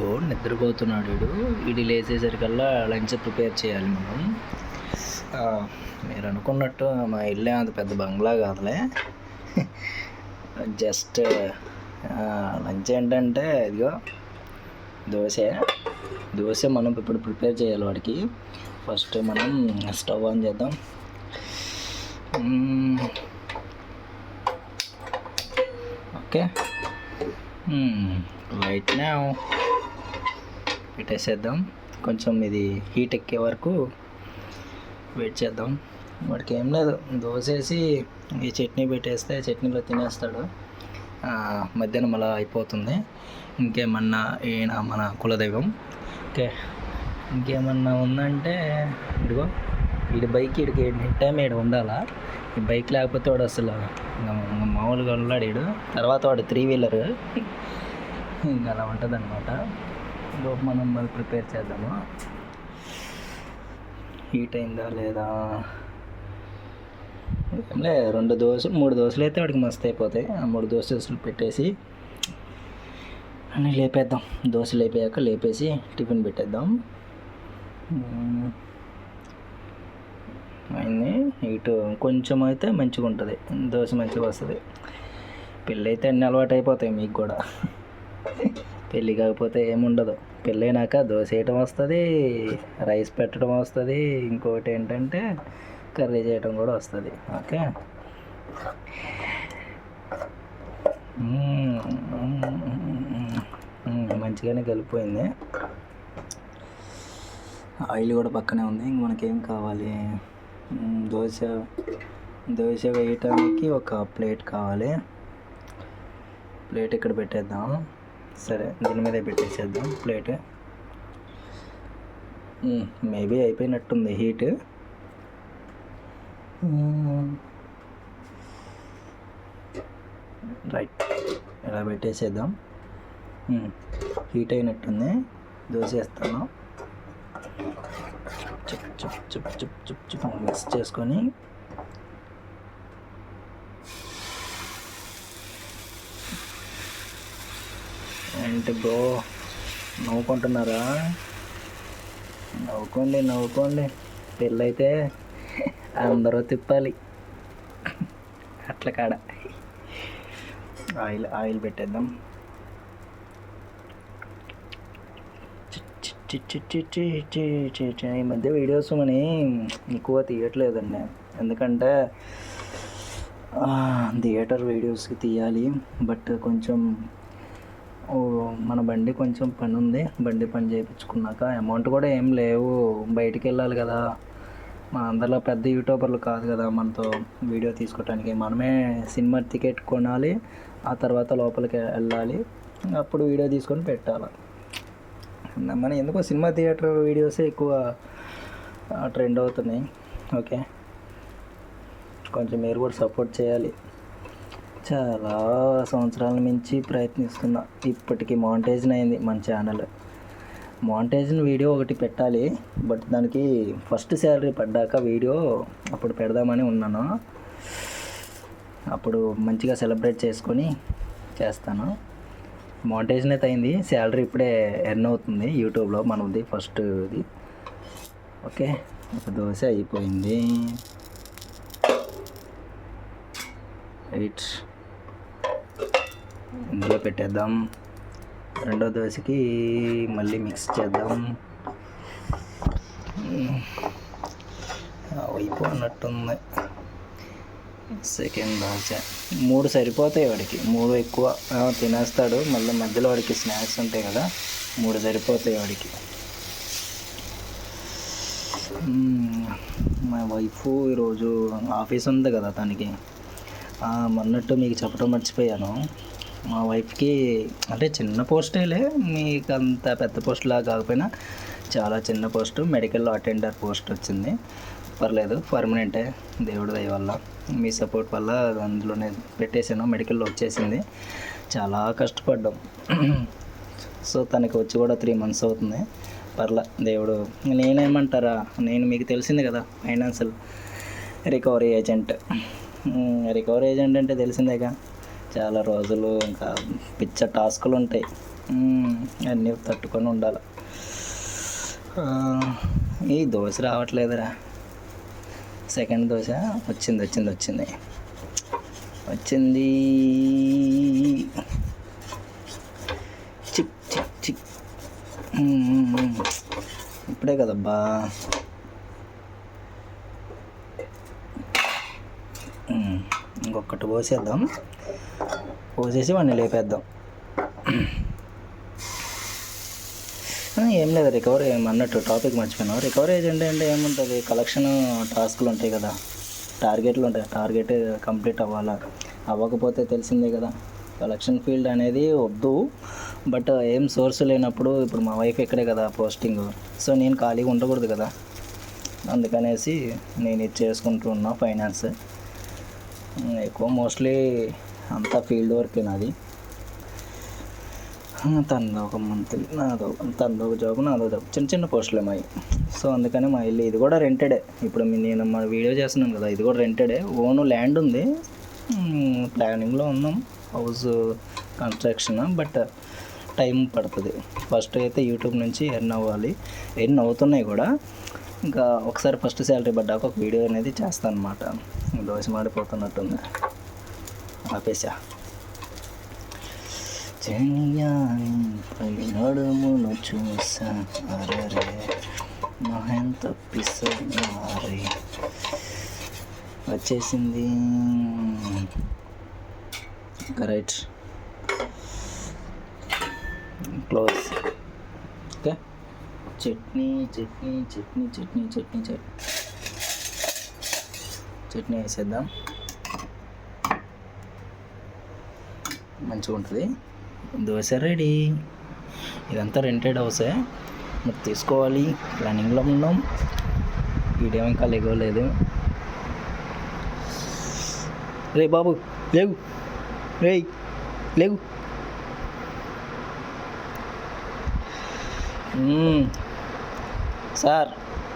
ఇదిగో నిద్రపోతున్నాడు వీడు. వీడి లేచేసరికల్లా లంచ్ ప్రిపేర్ చేయాలి మనం. మీరు అనుకున్నట్టు మా ఇల్లే అంత పెద్ద బంగ్లా కాదులే. జస్ట్ లంచ్ ఏంటంటే ఇదిగో దోశ. దోశ మనం ఇప్పుడు ప్రిపేర్ చేయాలి వాడికి. ఫస్ట్ మనం స్టవ్ ఆన్ చేద్దాం. ఓకే. రైట్ నా. పెట్టేసేద్దాం. కొంచెం ఇది హీట్ ఎక్కే వరకు వెయిట్ చేద్దాం. వాడికి ఏం లేదు. దోసేసి ఈ చట్నీ పెట్టేస్తే చట్నీలో తినేస్తాడు. మధ్యాహ్నం అలా అయిపోతుంది. ఇంకేమన్నా ఈయన మన కులదైవం? ఓకే. ఇంకేమన్నా ఉందంటే ఇదిగో వీడి బైక్ ఇడికి నెట్ టైం ఈడ ఉండాలా? ఈ బైక్ లేకపోతే వాడు అసలు మామూలుగా ఉన్నాడు వీడు తర్వాత వాడు త్రీ వీలర్ ఇంకా అలా ఉంటుంది అనమాట లోపు మనం మరి ప్రిపేర్ చేద్దాము? హీట్ అయిందా లేదా? ఏంలే రెండు దోశలు మూడు దోశలు అయితే వాడికి మస్తు అయిపోతాయి. ఆ మూడు దోశలు పెట్టేసి అన్నీ లేపేద్దాం. దోశ లేపాక లేపేసి టిఫిన్ పెట్టేద్దాం. అయింది. ఇటు కొంచెం అయితే మంచిగా ఉంటుంది. దోశ మంచిగా వస్తుంది. పిల్లైతే అన్ని అలవాటు అయిపోతాయి మీకు కూడా. పెళ్ళి కాకపోతే ఏముండదు. పెళ్ళైనాక దోశ వేయటం వస్తుంది రైస్ పెట్టడం వస్తుంది ఇంకోటి ఏంటంటే కర్రీ చేయటం కూడా వస్తుంది. ఓకే? మంచిగానే కలిపిపోయింది ఆయిల్ కూడా పక్కనే ఉంది ఇంక మనకేం కావాలి? దోశ దోశ వేయటానికి ఒక ప్లేట్ కావాలి. ప్లేట్ ఇక్కడ పెట్టేద్దాం. సరే దీని మీద పెట్టేసేద్దాం ప్లేట్. మేబీ అయిపోయినట్టుంది హీట్. రైట్ ఇలా పెట్టేసేద్దాం. హీట్ అయినట్టుంది దోశ వేస్తాను చుప్ చుప్ చుప్ చుప్ చుప్ చుప్ మిక్స్ చేసుకొని ఏంటి బ్రో? నవ్వుకుంటున్నారా? నవ్వుకోండి నవ్వుకోండి. పెళ్ళైతే అందరూ తిప్పాలి. అట్లా కాడ. ఆయిల్ ఆయిల్ పెట్టేద్దాం. ఈ మధ్య వీడియోస్ మని ఎక్కువ తీయట్లేదండి. ఎందుకంటే థియేటర్ వీడియోస్కి తీయాలి. బట్ కొంచెం మన బండి కొంచెం పని ఉంది బండి పని చేయించుకున్నాక అమౌంట్ కూడా ఏం లేవు. బయటికి వెళ్ళాలి కదా. మన అందరిలో పెద్ద యూట్యూబర్లు కాదు కదా మనతో వీడియో తీసుకోవటానికి మనమే సినిమా టికెట్ కొనాలి. ఆ తర్వాత లోపలికి వెళ్ళాలి. అప్పుడు వీడియో తీసుకొని పెట్టాలి. మన ఎందుకో సినిమా థియేటర్ వీడియోసే ఎక్కువ ట్రెండ్ అవుతున్నాయి. ఓకే? కొంచెం మీరు కూడా సపోర్ట్ చేయాలి. చాలా సంవత్సరాల నుంచి ప్రయత్నిస్తున్నా. ఇప్పటికి మాంటేజన్ అయింది మన ఛానల్ మాంటేజన్ వీడియో ఒకటి పెట్టాలి. బట్ దానికి ఫస్ట్ శాలరీ పడ్డాక వీడియో అప్పుడు పెడదామని ఉన్నాను. అప్పుడు మంచిగా సెలబ్రేట్ చేసుకొని చేస్తాను. మాంటేజన్ అయితే అయింది. శాలరీ ఇప్పుడే ఎర్న్ అవుతుంది యూట్యూబ్లో మనది ఫస్ట్ ఇది. ఓకే. ఒక దోశ అయిపోయింది. రైట్ ఇందులో పెట్టేద్దాం. రెండో దోశకి మళ్ళీ మిక్స్ చేద్దాం. అయిపోయినట్టుంది సెకండ్ దోశ. మూడు సరిపోతాయి వాడికి. మూడు ఎక్కువ. తినేస్తాడు. మళ్ళీ మధ్యలో వాడికి స్నాక్స్ ఉంటాయి కదా. మూడు సరిపోతాయి వాడికి. మా వైఫ్ ఈరోజు ఆఫీస్ ఉంది కదా తనకి. మొన్నట్టు మీకు చెప్పడం మర్చిపోయాను. మా వైఫ్కి అంటే చిన్న పోస్టేలే మీకు అంత పెద్ద పోస్ట్లా కాకపోయినా చాలా చిన్న పోస్టు మెడికల్లో అటెండర్ పోస్ట్ వచ్చింది. పర్లేదు పర్మనెంటే దేవుడి దయ వల్ల. మీ సపోర్ట్ వల్ల అందులోనే పెట్టేశాను మెడికల్లో వచ్చేసింది. చాలా కష్టపడ్డాం. సో తనకి వచ్చి కూడా త్రీ మంత్స్ అవుతుంది. పర్లా దేవుడు నేనేమంటారా? నేను మీకు తెలిసింది కదా financial recovery agent. Recovery agent అంటే తెలిసిందేగా? చాలా రోజులు ఇంకా పిచ్చ టాస్కులు ఉంటాయి. అన్నీ తట్టుకొని ఉండాలి. ఈ దోశ రావట్లేదురా. సెకండ్ దోశ వచ్చింది వచ్చింది వచ్చింది. వచ్చింది. చిక్ చిక్ చిక్. ఇప్పుడే కదబ్బా. ఇంకొకటి పోసేద్దాం. పోసేసి వాడిని లేపేద్దాం. ఏం లేదు రికవరీ అన్నట్టు టాపిక్ మర్చిపోయినా. రికవరీ ఏజెంట్ అంటే ఏముంటుంది? కలెక్షన్ టాస్క్లు ఉంటాయి కదా. టార్గెట్లు ఉంటాయి. టార్గెట్ కంప్లీట్ అవ్వాలా? అవ్వకపోతే తెలిసిందే కదా. కలెక్షన్ ఫీల్డ్ అనేది వద్దు. బట్ ఏం సోర్స్ లేనప్పుడు ఇప్పుడు మా వైఫ్ ఇక్కడే కదా పోస్టింగ్ సో నేను ఖాళీగా ఉండకూడదు కదా. అందుకనేసి నేను ఇది చేసుకుంటున్నా ఫైనాన్స్ ఎక్కువ మోస్ట్లీ అంతా ఫీల్డ్ వర్క్ నాది. తనది ఒక మంత్లీ నాదో తనలో ఒక జాబ్ నాదో జాబ్ చిన్న చిన్న పోస్టులే మావి సో అందుకని మా ఇల్లు ఇది కూడా రెంటెడే ఇప్పుడు నేను మా వీడియో చేస్తున్నాను కదా ఇది కూడా రెంటెడే ఓన్ ల్యాండ్ ఉంది. ప్లానింగ్లో ఉన్నాం. హౌస్ కన్స్ట్రక్షన్ బట్ టైం పడుతుంది. ఫస్ట్ అయితే యూట్యూబ్ నుంచి ఎర్న్ అవ్వాలి. ఎర్న్ అవుతున్నాయి కూడా. ఇంకా ఒకసారి ఫస్ట్ శాలరీ పడ్డాక ఒక వీడియో అనేది చేస్తాను అనమాట దోశ మాడిపోతున్నట్టుంది ఆపేసా. చెయ్యాలి పై నడుమును చూసా. అరరే మహంత పిసరి వచ్చేసింది. Right close okay chutney chutney chutney chutney chutney chutney chutney వేసేద్దాం. మంచిగా ఉంటుంది. దోశ రెడీ ఇదంతా రెంటెడ్ హౌసే మరి తీసుకోవాలి. ప్లానింగ్లో ఉన్నాం. వీడియో ఇంకా లేగలేదు రే బాబు లేవు. రే లేవు. సార్